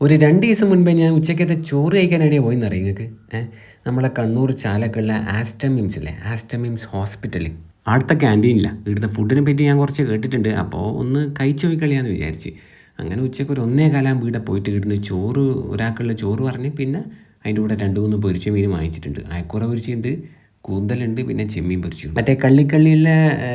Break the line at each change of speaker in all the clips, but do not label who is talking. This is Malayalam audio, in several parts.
ഒരു രണ്ട് ദിവസം മുൻപേ ഞാൻ ഉച്ചയ്ക്കത്തെ ചോറ് കഴിക്കാനായിട്ട് പോയി എന്നറിയാം നിങ്ങൾക്ക് നമ്മളെ കണ്ണൂർ ചാലക്കുള്ള ആസ്റ്റമിംസ് ഇല്ലേ? ആസ്റ്റമിംസ് ഹോസ്പിറ്റൽ അടുത്ത ക്യാന്റീനില്ല ഇവിടുത്തെ ഫുഡിനെ പറ്റി ഞാൻ കുറച്ച് കേട്ടിട്ടുണ്ട്. അപ്പോൾ ഒന്ന് കഴിച്ചു പോയി കളിയാന്ന് വിചാരിച്ച്. അങ്ങനെ ഉച്ചയ്ക്ക് ഒരു ഒന്നേ കാലം വീടെ പോയിട്ട് ഇവിടുന്ന് ചോറ് ഒരാൾക്കുള്ള ചോറ് പറഞ്ഞ് പിന്നെ അതിന്റെ കൂടെ രണ്ട് മൂന്ന് പൊരിച്ച മീൻ വാങ്ങിച്ചിട്ടുണ്ട്. അയക്കുറ പൊരിച്ചിട്ടുണ്ട്. കൂന്തലുണ്ട് പിന്നെ ചെമ്മീൻ പൊരിച്ചു. മറ്റേ കള്ളിക്കള്ളിയുള്ള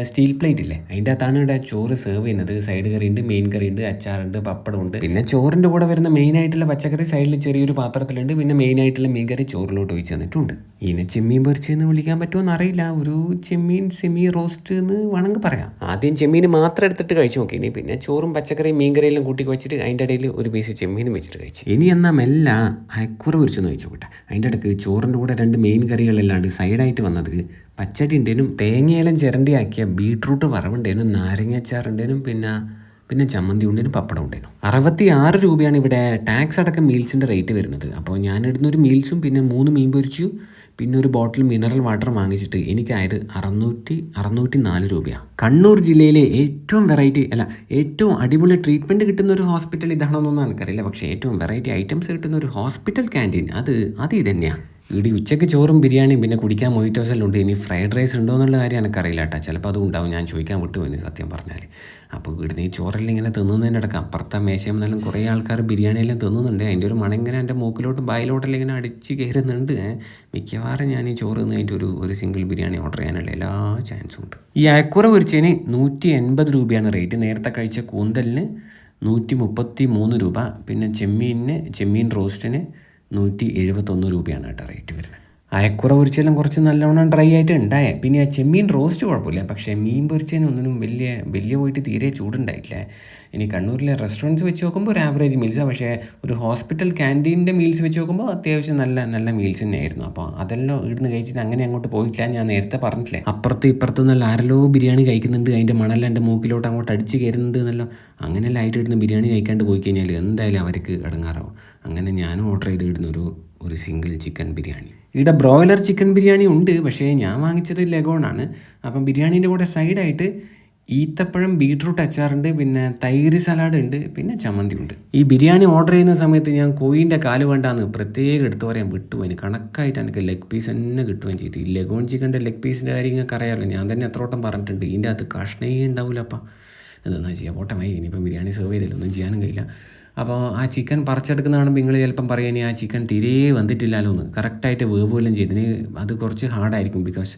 സ്റ്റീൽ പ്ലേറ്റ് ഇല്ലേ? അതിന്റെ അകത്താണ് ഇവിടെ ചോറ് സെർവ് ചെയ്യുന്നത്. സൈഡ് കറി ഉണ്ട് മെയിൻ കറി ഉണ്ട് അച്ചാറുണ്ട് പപ്പടമുണ്ട്. പിന്നെ ചോറിന്റെ കൂടെ വരുന്ന മെയിൻ ആയിട്ടുള്ള പച്ചക്കറി സൈഡിൽ ചെറിയൊരു പാത്രത്തിലുണ്ട്. പിന്നെ മെയിൻ ആയിട്ടുള്ള മീൻ കറി ചോറിലോട്ട് ഒഴിച്ച് തന്നിട്ടുണ്ട്. ഇതിനെ ചെമ്മീൻ പൊരിച്ചെന്ന് വിളിക്കാൻ പറ്റുമോ എന്നറിയില്ല ഒരു ചെമ്മീൻ സെമി റോസ്റ്റ് എന്ന് വേണമെങ്കിൽ പറയാം. ആദ്യം ചെമ്മീൻ മാത്രം എടുത്തിട്ട് കഴിച്ചു നോക്കി. ഇനി പിന്നെ ചോറും പച്ചക്കറിയും മീൻ കറിയെല്ലാം കൂട്ടി വെച്ചിട്ട് അതിന്റെ ഇടയിൽ ഒരു പീസ് ചെമ്മീനും വെച്ചിട്ട് കഴിച്ചു. ഇനി എന്നാൽ മെല്ല അയക്കുറ പൊരിച്ചെന്ന് കഴിച്ചോട്ടെ അതിന്റെ ഇടയ്ക്ക് ചോറിന്റെ കൂടെ രണ്ട് മെയിൻ കറികളല്ലാണ്ട് സൈഡായിട്ട് വന്നത്. പച്ചടി ഉണ്ടേനും തേങ്ങയെല്ലാം ചിരണ്ടിയാക്കിയ ബീട്രൂട്ട് വറവുണ്ടേനും നാരങ്ങാച്ചാറുണ്ടേനും പിന്നെ പിന്നെ ചമ്മന്തി ഉണ്ടേനും പപ്പടം ഉണ്ടേനും. അറുപത്തി ആറ് രൂപയാണ് ഇവിടെ ടാക്സ് അടക്കം മീൽസിന്റെ റേറ്റ് വരുന്നത്. അപ്പോൾ ഞാൻ ഇടുന്ന ഒരു മീൽസും പിന്നെ മൂന്ന് മീൻ പൊരിച്ചു പിന്നെ ഒരു ബോട്ടിൽ മിനറൽ വാട്ടർ വാങ്ങിച്ചിട്ട് എനിക്കായത് അറുന്നൂറ്റി അറുന്നൂറ്റി നാല് രൂപയാണ് കണ്ണൂർ ജില്ലയിലെ ഏറ്റവും വെറൈറ്റി അല്ല ഏറ്റവും അടിപൊളി ട്രീറ്റ്മെന്റ് കിട്ടുന്ന ഒരു ഹോസ്പിറ്റൽ ഇതാണെന്നൊന്നും എനിക്കറിയില്ല പക്ഷേ ഏറ്റവും വെറൈറ്റി ഐറ്റംസ് കിട്ടുന്ന ഒരു ഹോസ്പിറ്റൽ ക്യാന്റീൻ അത് അത് ഇത് ഇവിടെ ഉച്ചയ്ക്ക് ചോറും ബിരിയാണിയും പിന്നെ കുടിക്കാൻ മൊയ്റ്റോസെല്ലാം ഉണ്ട് ഇനി ഫ്രൈഡ് റൈസ് ഉണ്ടോ എന്നുള്ള കാര്യം എനിക്കറിയില്ല കേട്ടോ ചിലപ്പോൾ അതും ഉണ്ടാവും. ഞാൻ ചോദിക്കാൻ വിട്ടുപോയി സത്യം പറഞ്ഞാൽ അപ്പോൾ ഇവിടുന്ന് ഈ ചോറെല്ലാം ഇങ്ങനെ തിന്നുന്നതിനിടക്ക് അപ്പുറത്തെ മേശയും എന്നാലും കുറേ ആൾക്കാർ ബിരിയാണിയെല്ലാം തിന്നുന്നുണ്ട്. അതിന്റെ ഒരു മണം ഇങ്ങനെ എന്റെ മൂക്കിലോട്ടും ബായിലോട്ടെല്ലാം ഇങ്ങനെ അടിച്ച് കയറുന്നുണ്ട്. മിക്കവാറും ഞാൻ ഈ ചോറ് തിന്നിട്ട് ഒരു ഒരു സിംഗിൾ ബിരിയാണി ഓർഡർ ചെയ്യാനുള്ള എല്ലാ ചാൻസും ഉണ്ട്. ഈ അയക്കുറ പൊരിച്ചതിന് നൂറ്റി എൺപത് രൂപയാണ് റേറ്റ് നേരത്തെ കഴിച്ച കൂന്തലിന് നൂറ്റി മുപ്പത്തി മൂന്ന് രൂപ. പിന്നെ ചെമ്മീനിന് ചെമ്മീൻ റോസ്റ്റിന് നൂറ്റി എഴുപത്തൊന്ന് രൂപയാണ് കേട്ടോ റേറ്റ് വരുന്നത്. അയക്കുറ പൊരിച്ചെല്ലാം കുറച്ച് നല്ലോണം ഡ്രൈ ആയിട്ട് ഉണ്ടായേ. പിന്നെ ആ ചെമ്മീൻ റോസ്റ്റ് കുഴപ്പമില്ല. പക്ഷേ മീൻ പൊരിച്ചതിനൊന്നിനും വലിയ വലിയ പോയിട്ട് തീരെ ചൂടുണ്ടായില്ല ഇനി കണ്ണൂരിലെ റെസ്റ്റോറന്റ്സ് വെച്ച് നോക്കുമ്പോൾ ഒരു ആവറേജ് മീൽസാണ് പക്ഷേ ഒരു ഹോസ്പിറ്റൽ ക്യാന്റീന്റെ മീൽസ് വെച്ച് നോക്കുമ്പോൾ അത്യാവശ്യം നല്ല നല്ല മീൽസ് തന്നെയായിരുന്നു. അപ്പോൾ അതെല്ലാം ഇവിടുന്ന് കഴിച്ചിട്ട് അങ്ങനെ അങ്ങോട്ട് പോയിട്ടില്ല ഞാൻ നേരത്തെ പറഞ്ഞിട്ടില്ലേ. അപ്പുറത്ത് ഇപ്പുറത്ത് നല്ല ആരലോ ബിരിയാണി കഴിക്കുന്നുണ്ട്. അതിന്റെ മണല്ല എന്റെ മൂക്കിലോട്ട് അങ്ങോട്ട് അടിച്ച് കയറുന്നുണ്ട് എന്നല്ലോ. അങ്ങനെയെല്ലാം ആയിട്ട് ഇടുന്ന ബിരിയാണി കഴിക്കാണ്ട് പോയി കഴിഞ്ഞാൽ എന്തായാലും അവർക്ക് ഇടങ്ങാറാവും. അങ്ങനെ ഞാനും ഓർഡർ ചെയ്ത് ഇടുന്ന ഒരു സിംഗിൾ ചിക്കൻ ബിരിയാണി. ഇവിടെ ബ്രോയിലർ ചിക്കൻ ബിരിയാണി ഉണ്ട് പക്ഷേ ഞാൻ വാങ്ങിച്ചത് ലെഗോണാണ്. അപ്പം ബിരിയാണീന്റെ കൂടെ സൈഡായിട്ട് ഈത്തപ്പഴം ബീട്രൂട്ട് അച്ചാറുണ്ട് പിന്നെ തൈര് സലാഡ് ഉണ്ട് പിന്നെ ചമ്മന്തി ഉണ്ട്. ഈ ബിരിയാണി ഓർഡർ ചെയ്യുന്ന സമയത്ത് ഞാൻ കോയിന്റെ കാൽ വേണ്ടാന്ന് പ്രത്യേകം എടുത്തു പറയാൻ വിട്ടുപോയി. കണക്കായിട്ട് എനിക്ക് ലെഗ് പീസ് തന്നെ കിട്ടുകയും ചെയ്തു. ഈ ലഗോൺ ചിക്കന്റെ ലെഗ് പീസിന്റെ കാര്യങ്ങൾക്ക് അറിയാമല്ലോ ഞാൻ തന്നെ എത്രോട്ടം പറഞ്ഞിട്ടുണ്ട്. ഇതിന്റെ അകത്ത് കഷ്ണേ ഉണ്ടാവില്ലപ്പാ എന്താ ചെയ്യാം. പോട്ടെ മതി. ഇനിയിപ്പം ബിരിയാണി സെർവ് ചെയ്തില്ല ഒന്നും ചെയ്യാനും കഴിയില്ല. അപ്പോൾ ആ ചിക്കൻ പറിച്ചെടുക്കുന്ന കാണുമ്പോൾ നിങ്ങൾ ചിലപ്പം പറയാം ആ ചിക്കൻ തീരെ വന്നിട്ടില്ലല്ലോ എന്ന്. കറക്റ്റായിട്ട് വേവുമെല്ലാം ചെയ്തിന് അത് കുറച്ച് ഹാർഡായിരിക്കും ബിക്കോസ്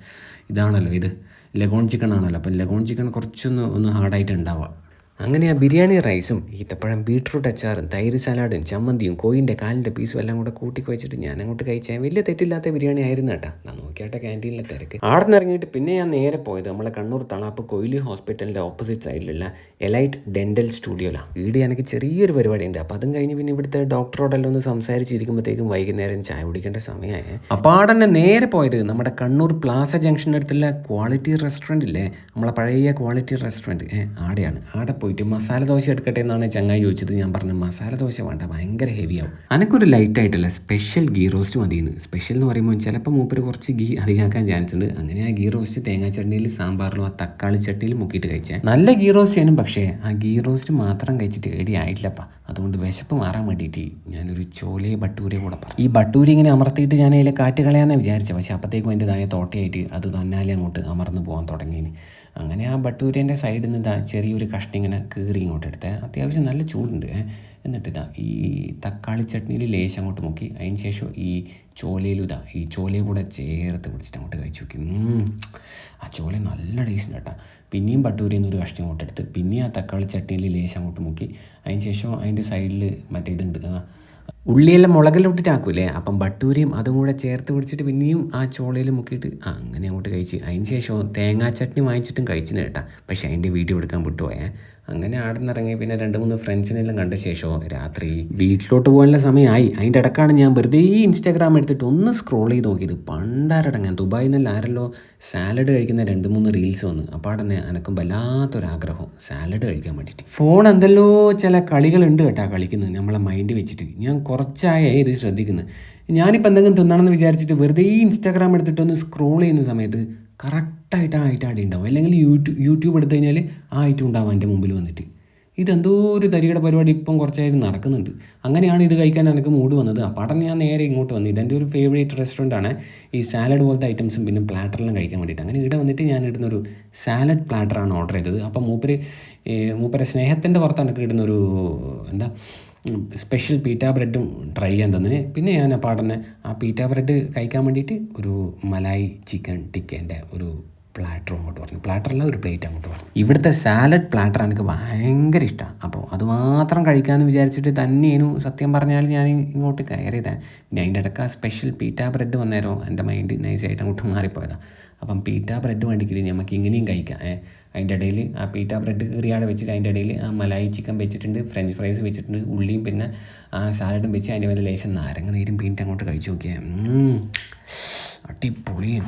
ഇതാണല്ലോ ഇത്. ലഗോൺ ചിക്കൻ ആണല്ലോ. അപ്പം ലഗോൺ ചിക്കൻ കുറച്ചൊന്ന് ഒന്ന് ഹാർഡായിട്ട് ഉണ്ടാവുക. അങ്ങനെ ആ ബിരിയാണി റൈസും ഈത്തപ്പഴം ബീട്രൂട്ട് അച്ചാറും തൈര് സലാഡും ചമ്മന്തിയും കോയിന്റെ കാലിന്റെ പീസും എല്ലാം കൂടെ കൂട്ടി വെച്ചിട്ട് ഞാൻ അങ്ങോട്ട് കഴിച്ചാൽ വലിയ തെറ്റില്ലാത്ത ബിരിയാണി ആയിരുന്നു കേട്ടോ. ഞാൻ നോക്കിയാട്ടെ ക്യാന്റീനിലെ തിരക്ക്. അവിടെ നിന്ന് ഇറങ്ങിയിട്ട് പിന്നെ ഞാൻ നേരെ പോയത് നമ്മളെ കണ്ണൂർ തളാപ്പ് കൊയിലി ഹോസ്പിറ്റലിന്റെ ഓപ്പോസിറ്റ് സൈഡിലുള്ള എലൈറ്റ് ഡെന്റൽ സ്റ്റുഡിയോയിലാണ് ഇവിടെ എനിക്ക് ചെറിയൊരു പരിപാടി ഉണ്ട് അപ്പോൾ അതും കഴിഞ്ഞ് പിന്നെ ഇവിടുത്തെ ഡോക്ടറോടെല്ലാം ഒന്ന് സംസാരിച്ചിരിക്കുമ്പോഴത്തേക്കും വൈകുന്നേരം ചായ കുടിക്കേണ്ട സമയമായി. അപ്പോൾ അവിടെ തന്നെ നേരെ പോയത് നമ്മുടെ കണ്ണൂർ പ്ലാസ ജംഗ്ഷന്റെ അടുത്തുള്ള ക്വാളിറ്റി റെസ്റ്റോറന്റ് ഇല്ലേ നമ്മളെ പഴയ ക്വാളിറ്റി റെസ്റ്റോറന്റ്. ഏഹ് ആടെയാണ്. ആടെ പോയിട്ട് മസാല ദോശ എടുക്കട്ടെ എന്നാണ് ചങ്ങായി ചോദിച്ചത്. ഞാൻ പറഞ്ഞു മസാല ദോശ വേണ്ട ഭയങ്കര ഹെവി ആവും. അനക്കൊരു ലൈറ്റ് ആയിട്ടല്ല സ്പെഷ്യൽ ഗീ റോസ്റ്റ് മതി മതിയെന്ന്. സ്പെഷ്യൽ എന്ന് പറയുമ്പോൾ ചിലപ്പോൾ മൂപ്പര് കുറച്ച് ഗീ അധികമാക്കാൻ ചാൻസ് ഉണ്ട്. അങ്ങനെ ആ ഗീ റോസ്റ്റ് തേങ്ങാ ചട്നിയിൽ സാമ്പാറിലും ആ തക്കാളി ചട്നിയിൽ മുക്കിയിട്ട് കഴിച്ചാൽ നല്ല ഗീ റോസ്റ്റ് ചെയ്യണം പക്ഷേ ആ ഗീ റോസ്റ്റ് മാത്രം കഴിച്ചിട്ട് ഏടി ആയിട്ടില്ലപ്പാ അതുകൊണ്ട് വിശപ്പ് മാറാൻ വേണ്ടിയിട്ട് ഞാനൊരു ചോലെ ബട്ടൂരെ കൂടെ പറഞ്ഞു. ഈ ബട്ടൂരി ഇങ്ങനെ അമർത്തിയിട്ട് ഞാൻ അതിലെ കാറ്റ് കളയാമെന്ന് വിചാരിച്ചത്. പക്ഷേ അപ്പോഴത്തേക്കും എന്റെ അതിന്റെതായ തോട്ടയായിട്ട് അത് തന്നാലേ അങ്ങോട്ട് അമർന്ന് പോകാൻ തുടങ്ങിയിന്. അങ്ങനെ ആ ബട്ടൂരിന്റെ സൈഡിൽ നിന്ന് ചെറിയൊരു കഷ്ണം ഇങ്ങനെ കീറി ഇങ്ങോട്ട് എടുത്തേ. അത്യാവശ്യം നല്ല ചൂടുണ്ട്. ഏ. എന്നിട്ട് ഇതാ ഈ തക്കാളി ചട്നിയിൽ ലേശം അങ്ങോട്ട് മുക്കി. അതിന് ശേഷം ഈ ചോലയിലും ഇതാ ഈ ചോലയും കൂടെ ചേർത്ത് പിടിച്ചിട്ട് അങ്ങോട്ട് കഴിച്ചു നോക്കി. ആ ചോല നല്ല ടേസ്റ്റ് കേട്ടോ. പിന്നെയും പട്ടൂരി എന്നൊരു കഷ്ണം അങ്ങോട്ട് എടുത്ത് പിന്നെയും ആ തക്കാളി ചട്നിയിൽ ലേശം അങ്ങോട്ട് മുക്കി. അതിന് ശേഷം അതിന്റെ സൈഡിൽ മറ്റേ ഇതുണ്ട് ഉള്ളിയെല്ലാം മുളകിലിട്ടിട്ടാക്കൂലേ അപ്പം ബട്ടൂരിയും അതും കൂടെ ചേർത്ത് പിടിച്ചിട്ട് പിന്നെയും ആ ചോളയിൽ മുക്കിയിട്ട് അങ്ങനെ അങ്ങോട്ട് കഴിച്ച്. അതിന് ശേഷം തേങ്ങാ ചട്നി വാങ്ങിച്ചിട്ടും കഴിച്ചിന് കേട്ടാ. പക്ഷേ അതിന്റെ വീഡിയോ എടുക്കാൻ വിട്ടുപോയേ. അങ്ങനെ ആടെ നിന്നിറങ്ങി പിന്നെ രണ്ട് മൂന്ന് ഫ്രണ്ട്സിനെല്ലാം കണ്ട ശേഷം രാത്രി വീട്ടിലോട്ട് പോകാനുള്ള സമയമായി. അതിന്റെ ഇടക്കാണ് ഞാൻ വെറുതെ ഇൻസ്റ്റാഗ്രാം എടുത്തിട്ട് ഒന്ന് സ്ക്രോൾ ചെയ്ത് നോക്കിയത്. പണ്ടാരടങ്ങാൻ ദുബായിൽ നിന്നല്ല ആരല്ലോ സാലഡ് കഴിക്കുന്ന രണ്ട് മൂന്ന് റീൽസ് വന്നു. അപ്പോൾ തന്നെ എനക്കും വല്ലാത്തൊരാഗ്രഹം സാലഡ് കഴിക്കാൻ വേണ്ടിയിട്ട്. ഫോൺ എന്തെല്ലോ ചില കളികളുണ്ട് കേട്ടോ കളിക്കുന്നത് നമ്മളെ മൈൻഡ് വെച്ചിട്ട്. ഞാൻ കുറച്ചായ ഇത് ശ്രദ്ധിക്കുന്നത് ഞാനിപ്പോൾ എന്തെങ്കിലും തിന്നണമെന്ന് വിചാരിച്ചിട്ട് വെറുതെ ഇൻസ്റ്റാഗ്രാം എടുത്തിട്ട് ഒന്ന് സ്ക്രോൾ ചെയ്യുന്ന സമയത്ത് കറക്റ്റായിട്ട് ആ ഐറ്റം അടി ഉണ്ടാവും അല്ലെങ്കിൽ യൂട്യൂബ് യൂട്യൂബ് എടുത്തു കഴിഞ്ഞാൽ ആ ഐറ്റം ഉണ്ടാവും എന്റെ മുമ്പിൽ വന്നിട്ട്. ഇതെന്തോ ഒരു തരിയുടെ പരിപാടി ഇപ്പം കുറച്ചായിട്ട് നടക്കുന്നുണ്ട്. അങ്ങനെയാണ് ഇത് കഴിക്കാൻ എനിക്ക് മൂഡ് വന്നത്. അപ്പം ഞാൻ നേരെ ഇങ്ങോട്ട് വന്നു. ഇതെന്റെ ഒരു ഫേവറേറ്റ് റെസ്റ്റോറന്റ് ആണ്. ഈ സാലഡ് പോലത്തെ ഐറ്റംസും പിന്നെ പ്ലാറ്ററെല്ലാം കഴിക്കാൻ വേണ്ടിയിട്ട്. അങ്ങനെ ഇവിടെ വന്നിട്ട് ഞാൻ ഇടുന്ന ഒരു സാലഡ് പ്ലാറ്ററാണ് ഓർഡർ ചെയ്തത്. അപ്പം മൂപ്പര് മൂപ്പരെ സ്നേഹത്തിന്റെ പുറത്താണ് എനിക്ക് ഇടുന്നൊരു എന്താ സ്പെഷ്യൽ പീറ്റ ബ്രെഡും ട്രൈ ചെയ്യാൻ തന്നെ പിന്നെ ഞാൻ ആ തന്നെ ആ പീറ്റ ബ്രെഡ് കഴിക്കാൻ വേണ്ടിയിട്ട് ഒരു മലായി ചിക്കൻ ടിക്കന്റെ ഒരു പ്ലാറ്റർ അങ്ങോട്ട് പറഞ്ഞു പ്ലാറ്ററല്ല ഒരു പ്ലേറ്റ് അങ്ങോട്ട് പറഞ്ഞു ഇവിടുത്തെ സാലഡ് പ്ലാറ്റർ എനിക്ക് ഭയങ്കര ഇഷ്ടമാണ് അപ്പോൾ അത് മാത്രം കഴിക്കാമെന്ന് വിചാരിച്ചിട്ട് തന്നെയേനു സത്യം പറഞ്ഞാൽ ഞാൻ ഇങ്ങോട്ട് കയറിയതാണ് പിന്നെ അതിന്റെ ഇടയ്ക്ക് ആ സ്പെഷ്യൽ പീറ്റ ബ്രെഡ് വന്നേരോ എന്റെ മൈൻഡ് നൈസായിട്ട് അങ്ങോട്ട് മാറിപ്പോയതാണ് അപ്പം പീറ്റ ബ്രെഡ് വേണ്ടിക്കില്ല നമുക്ക് ഇങ്ങനെയും കഴിക്കാം അതിന്റെ ഇടയിൽ ആ പീറ്റ ബ്രെഡ് കീറിയാടെ വെച്ചിട്ട് അതിന്റെ ഇടയിൽ ആ മലായി ചിക്കൻ വെച്ചിട്ടുണ്ട് ഫ്രഞ്ച് ഫ്രൈസ് വെച്ചിട്ടുണ്ട് ഉള്ളിയും പിന്നെ ആ സാലഡും വെച്ച് അതിന്റെ മേലെ ലേശം നാരങ്ങ നീരും പീന്റെ അങ്ങോട്ട് കഴിച്ചു നോക്കിയാൽ അടിപൊളിയും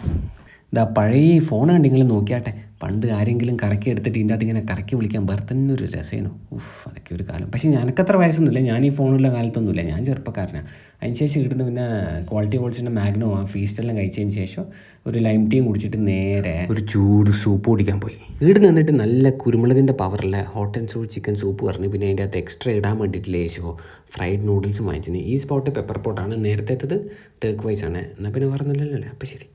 ഇതാ പഴയ ഈ ഫോൺ കണ്ടെങ്കിലും നോക്കിയാട്ടെ. പണ്ട് ആരെങ്കിലും കറക്കി എടുത്തിട്ട് ഇതിന്റെ അകത്ത് ഇങ്ങനെ കറക്കി വിളിക്കാൻ വേറെ ഒരു രസേനു. ഉഫ് അതൊക്കെ ഒരു കാലം. പക്ഷേ ഞാനൊക്കെത്ര വയസ്സൊന്നുമില്ല. ഞാൻ ഈ ഫോണുള്ള കാലത്തൊന്നുമില്ല. ഞാൻ ചെറുപ്പക്കാരനാണ് അതിന് ശേഷം ഇവിടുന്ന് പിന്നെ ക്വാളിറ്റി വോൾസിന്റെ മാഗ്നോ ആ ഫീസ്റ്റെല്ലാം കഴിച്ചതിന് ശേഷം ഒരു ലൈം ടീയും കുടിച്ചിട്ട് നേരെ ഒരു ചൂട് സൂപ്പ് കുടിക്കാൻ പോയി. ഇവിടെ നിന്നിട്ട് നല്ല കുരുമുളകിന്റെ പവറുള്ള hot and sour chicken soup പറഞ്ഞു പിന്നെ അതിന്റെ അകത്ത് എക്സ്ട്രാ ഇടാൻ വേണ്ടിയിട്ട് ലേശോ ഫ്രൈഡ് നൂഡിൽസ് വാങ്ങിച്ചിന്. ഈ സ്പോട്ട് പെപ്പർ പോട്ടാണ് നേരത്തേത്തത് ടേക്ക് വൈസ് ആണ്. എന്നാൽ പിന്നെ പറഞ്ഞില്ലല്ലോ അപ്പോൾ ശരി.